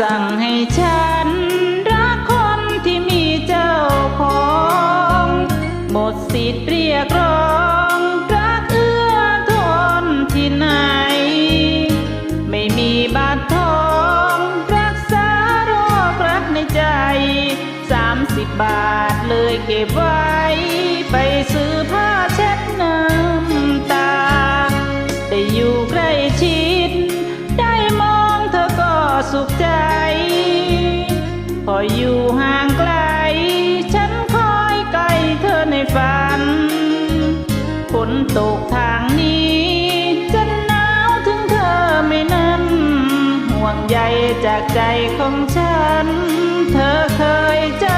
สั่งให้ฉัน รักคนที่มีเจ้าของหมดสิทธิ์เรียกร้อง รักเอื้อทนที่ไหน ไม่มีบาททอง รักษาโรครักในใจสามสิบบาทเลยเก็บไว้ไป ออยู่ห่างไกล ฉันคอยใกล้เธอในฝันฝนตกทางนี้จะหนาวถึงเธอไม่นั้นห่วงใยจากใจของฉัน เธอเคยจะ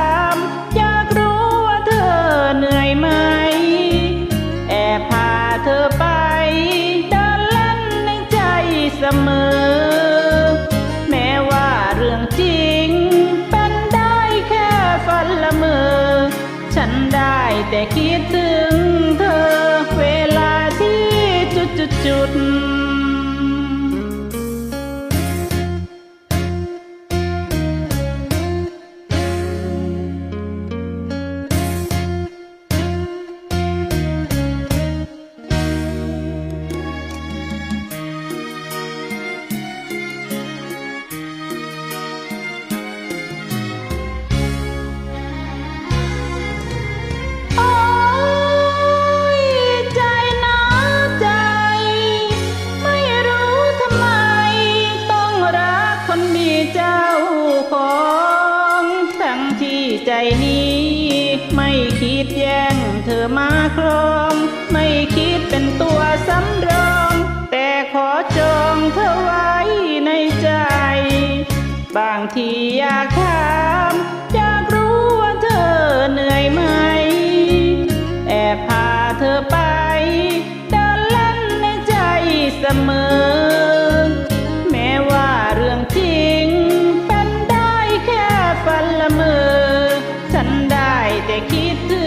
ได้ คิดแย่งเธอมาครอง ไม่คิดเป็นตัวสำรอง แต่ขอจองเธอไว้ในใจ บางทีอยากถามอยากรู้ว่าเธอเหนื่อยไหม แอบพาเธอไป เดินเล่นในใจเสมอ they keep the